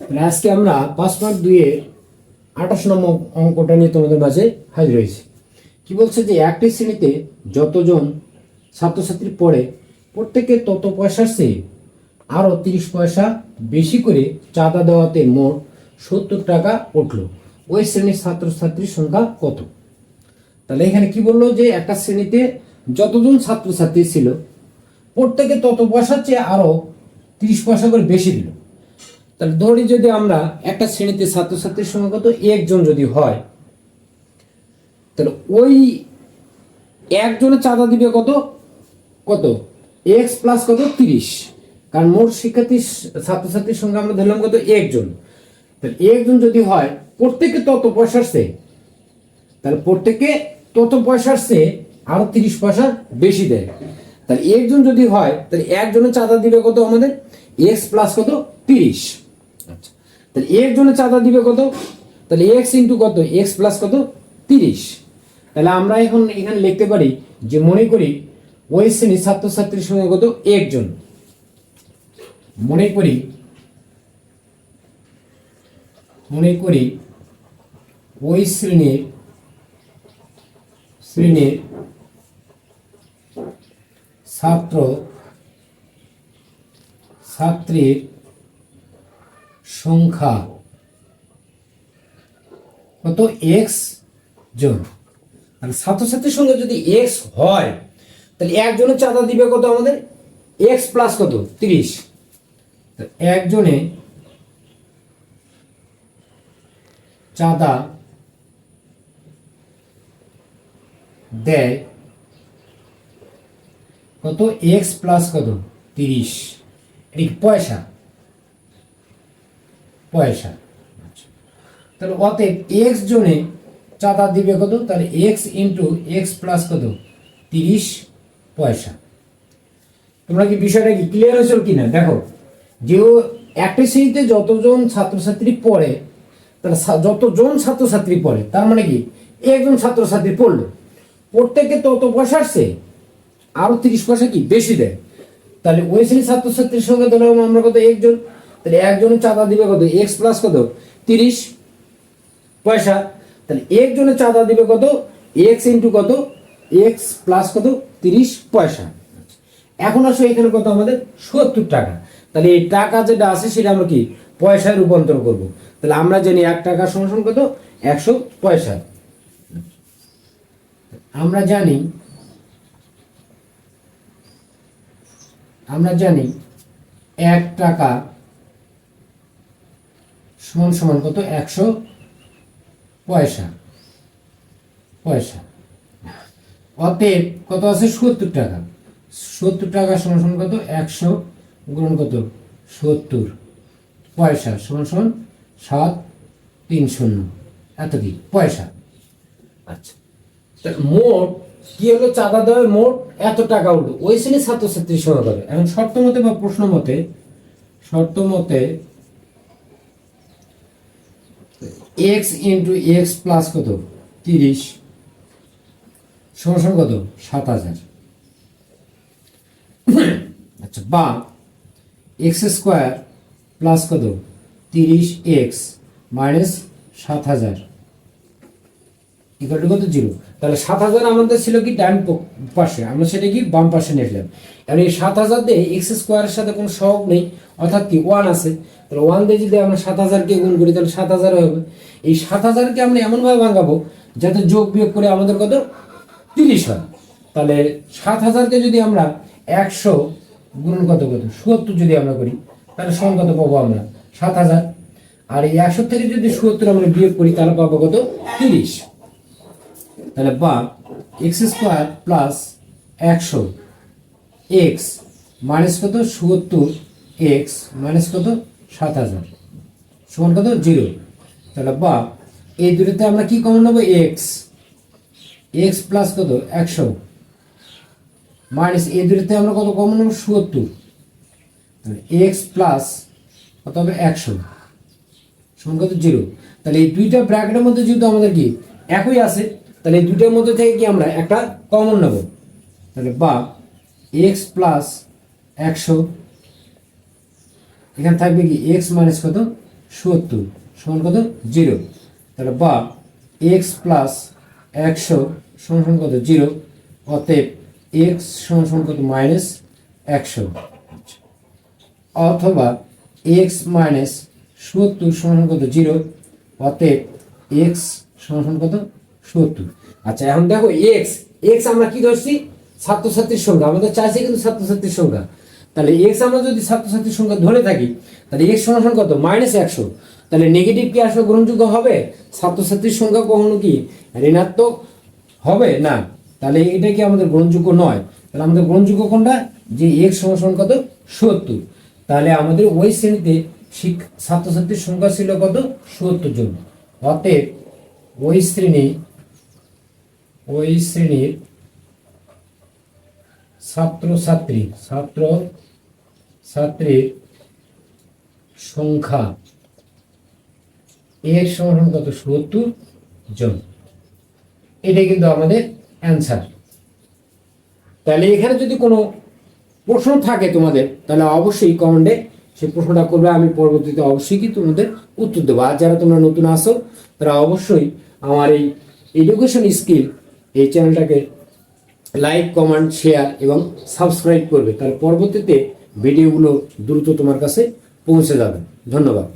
তাহলে আজকে আমরা পাঁচ মার্ক দুয়ে আঠাশ নম্বর অঙ্কটা নিয়ে তোমাদের মাঝে হাজির হয়েছি। কি বলছে যে একটি শ্রেণীতে যতজন ছাত্রছাত্রী পড়ে, প্রত্যেকে তত পয়সার চেয়ে আরও তিরিশ পয়সা বেশি করে চাঁদা দেওয়াতে মোট সত্তর টাকা উঠল। ওই শ্রেণির ছাত্রছাত্রীর সংখ্যা কত? তাহলে এখানে কি বলল যে একটা শ্রেণীতে যতজন ছাত্রছাত্রী ছিল, প্রত্যেকে তত পয়সার চেয়ে আরও তিরিশ পয়সা করে বেশি দিল। তাহলে ধরি যদি আমরা একটা শ্রেণীতে ছাত্রছাত্রীর সংখ্যা কত একজন যদি হয়, তাহলে ওই একজনের চাঁদা দিবে কত? কত? এক্স প্লাস কত? তিরিশ। কারণ মোট শিক্ষার্থী ছাত্রছাত্রীর সংখ্যা আমরা ধরলাম কত? একজন। তাহলে একজন যদি হয়, প্রত্যেকে তত পয়সার চেয়ে। তাহলে প্রত্যেকে তত পয়সার চেয়ে আরও তিরিশ পয়সা বেশি দেয়। তাহলে একজন যদি হয়, তাহলে একজনের চাঁদা দিবে কত আমাদের? এক্স প্লাস কত? তিরিশ। আচ্ছা। তাহলে একজনের চাঁদা দিবে কত? তাহলে এক্স ইন্টু কত? এক্স প্লাস কত? তিরিশ। তাহলে আমরা এখন এখানে লিখতে পারি যে মনে করি ওই শ্রেণির ছাত্রছাত্রীর সঙ্গে কত? একজন। মনে করি মনে করি ওই শ্রেণির শ্রেণির ছাত্র, ছাত্রীর সংখ্যা কত? এক্স জন। আর ছাত্রছাত্রীর সঙ্গে যদি এক্স হয়, তাহলে একজনের চাঁদা দিবে কত আমাদের? এক্স প্লাস কত? তিরিশ। একজনে চাঁদা দেয় কত? এক্স প্লাস কত? তিরিশ। এই পয়সা? পয়সা। আচ্ছা। তাহলে অতএব এক্স জনে চাঁদা দিবে কত? তাহলে এক্স ইন্টু এক্স প্লাস কত? তিরিশ পয়সা। তোমরা কি বিষয়টা কি ক্লিয়ার হয়েছিল কিনা? দেখো, যেও একটা শ্রেণীতে যতজন ছাত্রছাত্রী পড়ে তাহলে যতজন ছাত্রছাত্রী পড়ে, তার মানে কি? একজন ছাত্রছাত্রী পড়ল। প্রত্যেকে তত পয়সা আসছে? আরও তিরিশ পয়সা কি বেশি দেয়? তাহলে ওই শ্রেণির ছাত্রছাত্রীর সঙ্গে ধরলাম আমরা কত একজন? তাহলে একজনের চাঁদা দিবে কত? এক্স প্লাস কত? তিরিশ পয়সা। তাহলে একজনের চাঁদা দিবে কত? এক্স ইন্টু কত? এক্স প্লাস কত? তিরিশ পয়সা। এখন আসো এখানে কত? আমাদের সত্তর টাকা। তাহলে এই টাকা যেটা আছে, সেটা আমরা কি? পয়সায় রূপান্তর করব। তাহলে আমরা জানি এক টাকা সমান কত? একশো পয়সা। আমরা জানি আমরা জানি এক টাকা সমান সমান কত? একশো পয়সা। পয়সা। অতএব কত আছে? সত্তর টাকা। সত্তর টাকা সমান সমান কত? একশো গুণ কত? সত্তর। পয়সা সমান সমান সাত তিন শূন্য। এত কি? পয়সা। আচ্ছা। মোট কি হলো? চাঁদা দেওয়ার মোট এত টাকা উঠল। ওই শ্রেণির ছাত্রছাত্রীর সংখ্যা কত এখন শর্ত মতে বা প্রশ্ন মতে, শর্ত মতে এক্স ইন্টু এক্স প্লাস কত? তিরিশ। সমান কত? সাত হাজার। আচ্ছা বা এক্স স্কোয়ার প্লাস কত? তিরিশ এক্স মাইনাস সাত হাজার। ইকুয়াল টু কত জিরো। তাহলে সাত হাজার আমাদের ছিল কি ডান পাশে। আমরা সেটা কি বাম পাশে নিলাম। এবার এই সাত হাজার দিয়ে এক্স স্কোয়ারের সাথে কোনো সহগ নেই, অর্থাৎ কি ওয়ান আছে। তাহলে ওয়ান দিয়ে যদি আমরা সাত হাজারকে গুণ করি, তাহলে সাত হাজার হবে। এই সাত হাজারকে আমরা এমনভাবে ভাঙাবো যাতে যোগ বিয়োগ করে আমাদের কত? তিরিশ হয়। তাহলে সাত হাজারকে যদি আমরা একশো গুণ কত কত সত্তর যদি আমরা করি, তাহলে সমান কত পাবো আমরা? সাত হাজার। আর এই একশো থেকে যদি সত্তর আমরা বিয়োগ করি, তাহলে পাবো কত? তিরিশ। তাহলে বা এক্স স্কোয়ার প্লাস একশো এক্স মাইনাস কত? সত্তর এক্স মাইনাস কত? সাত হাজার। সমান কত? জিরো। তাহলে বা এই দুটোতে আমরা কি কমন নেব? এক্স। এক্স প্লাস কত? একশো। মাইনাস এই দুটোতে আমরা কত কমন নেব? সত্তর। তাহলে এক্স প্লাস কত হবে? একশো। সমান কত? জিরো। তাহলে এই দুইটা ব্র্যাকেটের মধ্যে যেহেতু আমাদের কি? একই আছে তাহলে এই মধ্যে থেকে কি আমরা একটা কমন নেব? তাহলে বা এক্স প্লাস একশো, এখানে থাকবে কি এক্স মাইনাস কত? সত্তর, সমান কত? জিরো তাহলে বা এক্স প্লাস একশো সমান কত? জিরো অতএব এক্স সমান কত? মাইনাস একশো। অথবা এক্স মাইনাস সত্তর সমান কত? জিরো অতএব এক্স সমান কত? সত্তর। আচ্ছা এখন দেখো এক্স এক্স আমরা কি ধরছি? ছাত্রছাত্রীর সংখ্যা। আমাদের চাইছে কিন্তু ছাত্রছাত্রীর সংখ্যা। তাহলে এক্স আমরা যদি ছাত্রছাত্রীর সংখ্যা ধরে থাকি, তাহলে এক্স সমান কত? মাইনাস একশো। তাহলে নেগেটিভ কি আসলে গ্রহণযোগ্য হবে? ছাত্রছাত্রীর সংখ্যা কখনো কি ঋণাত্মক হবে? না। তাহলে এটা কি আমাদের গ্রহণযোগ্য নয়? তাহলে আমাদের গ্রহণযোগ্য কোনটা? যে এক্স সমান কত? সত্তর। তাহলে আমাদের ওই শ্রেণীতে ছাত্রছাত্রীর সংখ্যা ছিল কত? সত্তর জন। অতএব ওই শ্রেণি ওই শ্রেণির ছাত্র ছাত্রী ছাত্র ছাত্রীর সংখ্যা এর সমান কত? সত্তর জন। এটাই কিন্তু আমাদের অ্যান্সার তাহলে এখানে যদি কোনো প্রশ্ন থাকে তোমাদের, তাহলে অবশ্যই কমেন্টে সেই প্রশ্নটা করবে, আমি পরবর্তীতে অবশ্যই কি তোমাদের উত্তর দেবো। আর যারা তোমরা নতুন আসো তারা অবশ্যই আমার এই এডুকেশন স্কিল এই চ্যানেলটাকে লাইক কমেন্ট শেয়ার এবং সাবস্ক্রাইব করবে। তার পরবর্তীতে ভিডিওগুলো দ্রুত তোমার কাছে পৌঁছে যাবে। ধন্যবাদ।